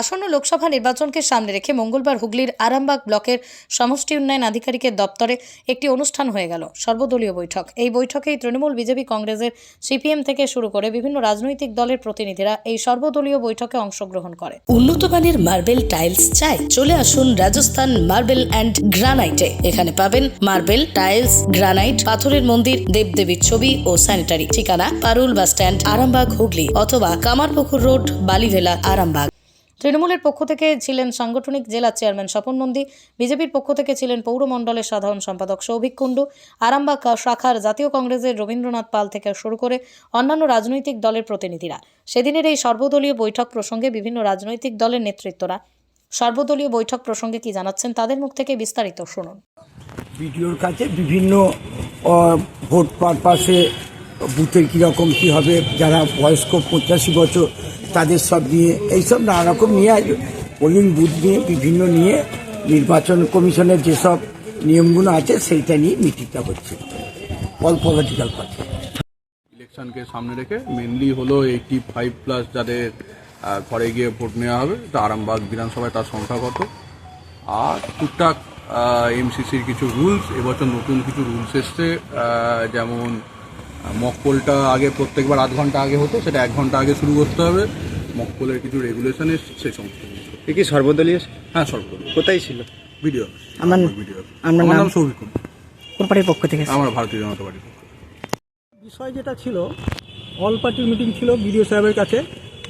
আসন্ন লোকসভা নির্বাচনকে সামনে রেখে মঙ্গলবার হুগলির আরামবাগ ব্লকের সমষ্টি উন্নয়ন আধিকারিকের দপ্তরে একটি অনুষ্ঠান হয়ে গেল। সর্বদলীয় বৈঠক। এই বৈঠকেই তৃণমূল, বিজেপি, কংগ্রেসের সিপিএম থেকে শুরু করে বিভিন্ন রাজনৈতিক দলের প্রতিনিধিরা এই সর্বদলীয় বৈঠকে অংশগ্রহণ করে। উন্নত মানের মার্বেল টাইলস চাই। চলে আসুন রাজস্থান মার্বেল অ্যান্ড গ্রানাইটে। এখানে পাবেন মার্বেল টাইলস, গ্রানাইট, পাথরের মন্দির, দেবদেবীর ছবি ও স্যানিটারি। ঠিকানা পারুল বাস স্ট্যান্ড, আরামবাগ, হুগলি অথবা কামারপুকুর রোড, বালিভেলা, আরামবাগ। তৃণমূলের পক্ষ থেকে ছিলেন সাংগঠনিক জেলা চেয়ারম্যান স্বপন নন্দী, বিজেপির পক্ষ থেকে ছিলেন পৌরমণ্ডলের সাধারণ সম্পাদক সৌভিক কুণ্ডু, আরামবাগ শাখার জাতীয় কংগ্রেসের রবীন্দ্রনাথ পাল থেকে শুরু করে অন্যান্য রাজনৈতিক দলের প্রতিনিধিরা। সেদিনের এই সর্বদলীয় বৈঠক প্রসঙ্গে বিভিন্ন রাজনৈতিক দলের নেতৃত্বরা। সর্বদলীয় বৈঠক প্রসঙ্গে কি জানাচ্ছেন তাদের মুখ থেকে বিস্তারিত শুনুন। বিডিওর কাছে বিভিন্ন ভোট পারপাসে বুথের কীরকম কী হবে, যারা বয়স্ক পঁচাশি বছর, তাদের সব নিয়ে, এইসব নানা রকম নিয়ে পোলিং বুথ নিয়ে, বিভিন্ন নিয়ে নির্বাচন কমিশনের যেসব নিয়মগুলো আছে, সেইটা নিয়ে মিটিংটা হচ্ছে। অল পলিটিক্যাল পার্টি ইলেকশনকে সামনে রেখে মেনলি হলো এইটি ফাইভ প্লাস যাদের ঘরে গিয়ে ভোট নেওয়া হবে, তা আরামবাগ বিধানসভায় তার সংখ্যা কত? আর টুকটাক এমসিসির কিছু রুলস এবছর নতুন কিছু রুলস এসছে যেমন মকপোলটা আগে প্রত্যেকবার আধ ঘণ্টা আগে হতো সেটা এক ঘণ্টা আগে শুরু করতে হবে। মকপোলের কিছু রেগুলেশন এসছে সেই সমস্ত এ কি সর্বদলীয়? হ্যাঁ সর্বদলীয়। কোথায় ছিল? ভিডিও। আমার ভিডিও। আমার নাম? সৌভিক। কোন পার্টির পক্ষ থেকে? আমার ভারতীয় জনতা পার্টির পক্ষ বিষয় যেটা ছিল অল পার্টির মিটিং ছিল বিডিও সাহেবের কাছে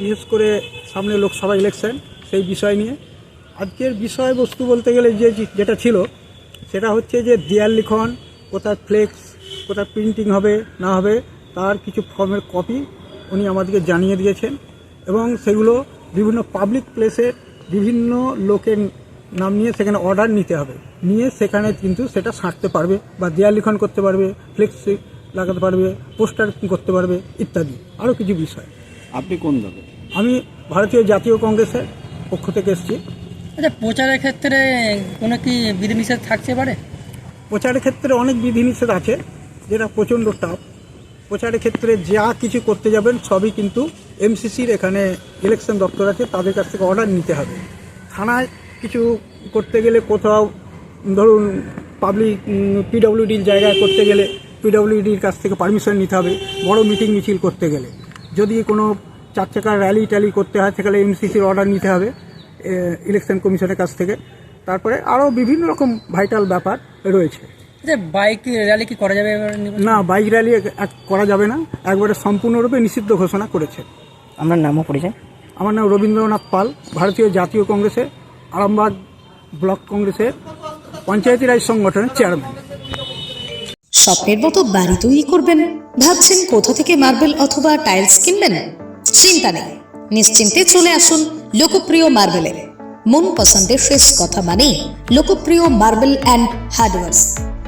বিশেষ করে সামনে লোকসভা ইলেকশন সেই বিষয় নিয়ে। আজকের বিষয়বস্তু বলতে গেলে যে যেটা ছিল সেটা হচ্ছে যে দেয়াল লিখন কোথায় ফ্লেক্স কোথায় প্রিন্টিং হবে না হবে তার কিছু ফর্মের কপি উনি আমাদেরকে জানিয়ে দিয়েছেন এবং সেগুলো বিভিন্ন পাবলিক প্লেসে বিভিন্ন লোকের নাম নিয়ে সেখানে অর্ডার নিতে হবে। নিয়ে সেখানে কিন্তু সেটা সাঁটতে পারবে বা দেয়াল লিখন করতে পারবে ফ্লেক্স লাগাতে পারবে পোস্টার করতে পারবে ইত্যাদি। আরও কিছু বিষয়। আপনি কোন দলে আমি ভারতীয় জাতীয় কংগ্রেসের পক্ষ থেকে এসেছি। আচ্ছা প্রচারের ক্ষেত্রে কোনো কি বিধিনিষেধ থাকতে পারে? প্রচারের ক্ষেত্রে অনেক বিধিনিষেধ আছে। যেটা প্রচণ্ড টাফ। প্রচারের ক্ষেত্রে যা কিছু করতে যাবেন, সবই কিন্তু এমসিসির এখানে ইলেকশন দপ্তর আছে, তাদের কাছ থেকে অর্ডার নিতে হবে। থানায় কিছু করতে গেলে কোথাও, ধরুন পাবলিক পিডব্লিউডির জায়গায় করতে গেলে পিডব্লিউডির কাছ থেকে পারমিশন নিতে হবে, বড় মিটিং মিছিল করতে গেলে। যদি কোনো চার চাকার র্যালি ট্যালি করতে হয়, সেখানে এমসিসির অর্ডার নিতে হবে ইলেকশন কমিশনের কাছ থেকে। তারপরে আরও বিভিন্ন রকম ভাইটাল ব্যাপার রয়েছে। বাইক র্যালি কি করা যাবে এবার? না বাইক র্যালি করা যাবে না একবারে সম্পূর্ণরূপে নিষিদ্ধ ঘোষণা করেছে। আপনার নামও পরিচয় আমার নাম রবীন্দ্রনাথ পাল ভারতীয় জাতীয় কংগ্রেসের আরামবাগ ব্লক কংগ্রেসের পঞ্চায়েতি রাজ সংগঠনের চেয়ারম্যান স্বপ্নের মতো বাড়ি তৈরি করবেন ভাবছেন কোথা থেকে মার্বেল অথবা টাইলস কিনবেন? চিন্তা নেই নিশ্চিন্তে চলে আসুন লোকপ্রিয় মার্বেলের। মন পছন্দের শেষ কথা মানেই লোকপ্রিয় মার্বেল অ্যান্ড হার্ডওয়ার্স